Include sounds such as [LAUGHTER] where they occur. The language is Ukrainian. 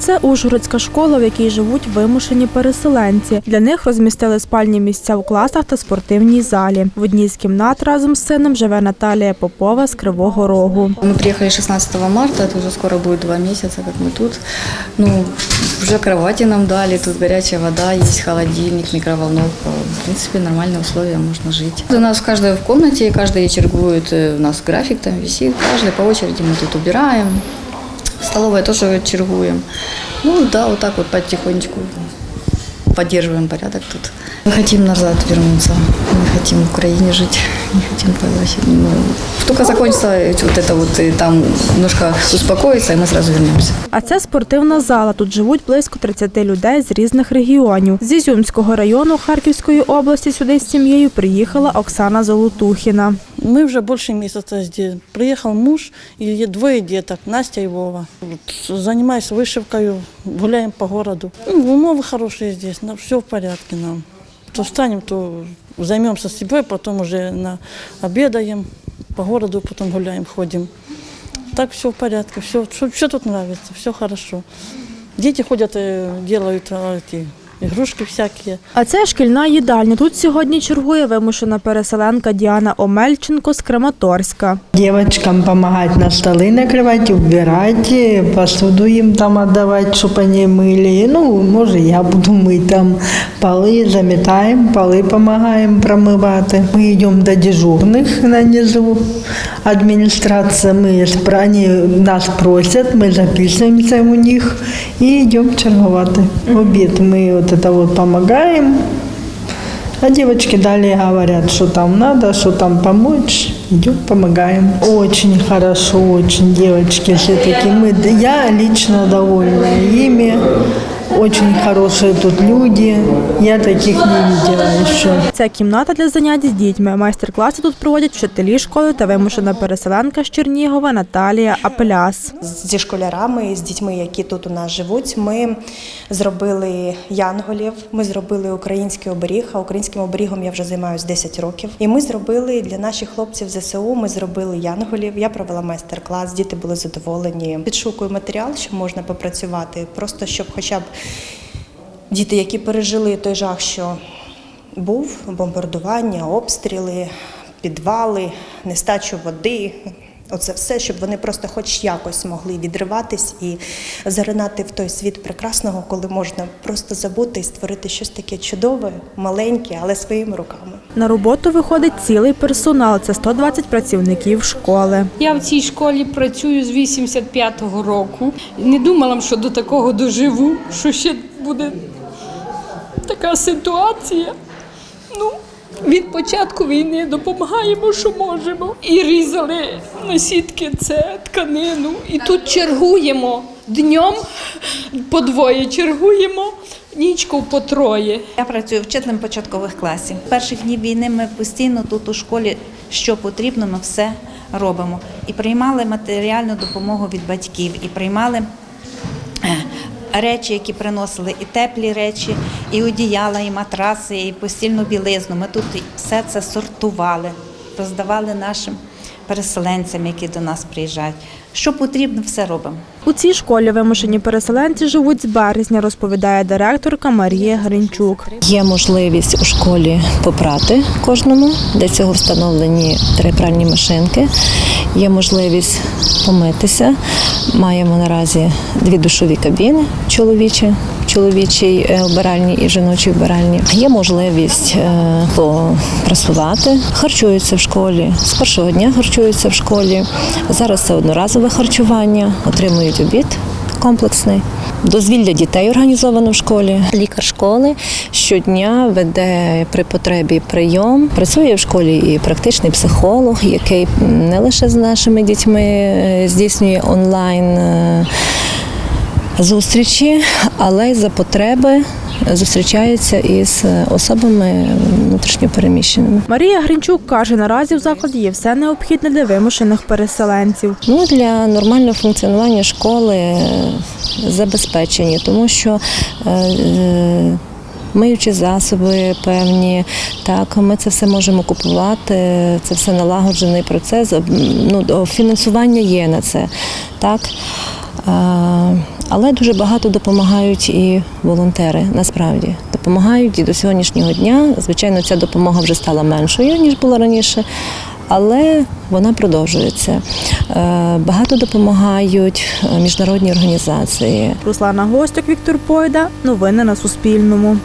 Це Ужгородська школа, в якій живуть вимушені переселенці. Для них розмістили спальні місця у класах та спортивній залі. В одній з кімнат разом з сином живе Наталія Попова з Кривого Рогу. Мы приехали 16 марта, это уже скоро будет два месяца, как мы тут. Ну, уже кровати нам дали, тут горячая вода, есть холодильник, микроволновка. В принципе, нормальные условия, можно жить. У нас каждая в комнате, каждый чергует, э, у нас график там висит, каждый по очереди мы тут убираем. Столовая тоже чергуем. Ну да, вот так вот потихонечку поддерживаем порядок тут. Мы хотим назад вернуться, мы хотим в Украине жить, [LAUGHS] не хотим возвращаться. Ну, только закончится вот это вот, и там немножко успокоится, и мы сразу вернемся. А це спортивна зала. Тут живуть близько 30 людей з різних регіонів. З Ізюмського району Харківської області сюди з сім'єю приїхала Оксана Золотухіна. Мы уже больше месяца здесь. Приехал муж и двое деток, Настя и Вова. Вот, занимаюсь вышивкой, гуляем по городу. Ну, умовы хорошие здесь, все в порядке нам. То встанем, то займемся собой, потом уже на обедаем, по городу потом гуляем, ходим. Так все в порядке, все, все, тут нравится, все хорошо. Дети ходят, э, делают э, эти игрушки всякие. А це шкільна їдальня. Тут сьогодні чергує вимушена переселенка Діана Омельченко з Краматорська. Девочкам помогать на столы накрывать, убирать, и посуду им там отдавать, чтобы они мыли. Ну, может, я буду мыть там полы, заметаем, полы помогаем промывать. Мы идем до дежурных на низу. Администрация, мы, спра- они нас просят, мы записываемся у них и идем черговать. В обед мы вот это вот помогаем. А девочки далее говорят, что там надо, что там помочь. Идем, помогаем. Очень хорошо, очень девочки все-таки. Мы, я лично довольна ими. Очень хорошие тут люди. Я таких не видела еще. Це кімната для занять з дітьми. Майстер-класи тут проводять вчителі школи та вимушена переселенка з Чернігова Наталія Апеляс. зі школярами, з дітьми, які тут у нас живуть. Ми зробили янголів, ми зробили український оберіг. А українським оберігом я вже займаюся 10 років. І ми зробили для наших хлопців ЗСУ. Ми зробили янголів. Я провела майстер-клас. Діти були задоволені. Підшукую матеріал, що можна попрацювати, просто щоб, хоча б діти, які пережили той жах, що був бомбардування, обстріли, підвали, нестачу води. Оце все, щоб вони просто хоч якось могли відриватись і заринати в той світ прекрасного, коли можна просто забути і створити щось таке чудове, маленьке, але своїми руками. На роботу виходить цілий персонал. Це 120 працівників школи. Я в цій школі працюю з 85-го року. Не думала, що до такого доживу, що ще буде така ситуація. Ну, від початку війни допомагаємо, що можемо. І різали на сітки це тканину. І тут чергуємо днем по двоє чергуємо, нічку по троє. Я працюю вчителем початкових класів. Перших днів війни ми постійно тут у школі, що потрібно, ми все робимо. І приймали матеріальну допомогу від батьків, і приймали е, речі, які приносили, і теплі речі, і одіяла, і матраси, і постільну білизну. Ми тут все це сортували, роздавали нашим переселенцям, які до нас приїжджають. Що потрібно, все робимо. У цій школі вимушені переселенці живуть з березня, розповідає директорка Марія Гринчук. Є можливість у школі попрати кожному. Для цього встановлені три пральні машинки. Є можливість помитися. Маємо наразі дві душові кабіни чоловічі, чоловічій е, вбиральні і жіночій вбиральні. Є можливість е, попрасувати. Харчуються в школі. З першого дня харчуються в школі. Зараз це одноразове харчування, отримують обід комплексний. Дозвілля дітей організовано в школі. Лікар школи щодня веде при потребі прийом. Працює в школі і практичний психолог, який не лише з нашими дітьми е, здійснює онлайн. Е, Зустрічі, але й за потреби зустрічається із особами внутрішньопереміщеними. Марія Гринчук каже, наразі в закладі є все необхідне для вимушених переселенців. Ну, для нормального функціонування школи е, забезпечені, тому що е, е, миючі засоби певні, так, ми це все можемо купувати, це все налагоджений процес. Ну, фінансування є на це. Так. Але дуже багато допомагають і волонтери. Насправді допомагають і до сьогоднішнього дня. Звичайно, ця допомога вже стала меншою ніж була раніше. Але вона продовжується. Е, Багато допомагають е, міжнародні організації. Руслана Гостюк, Віктор Пойда. Новини на Суспільному.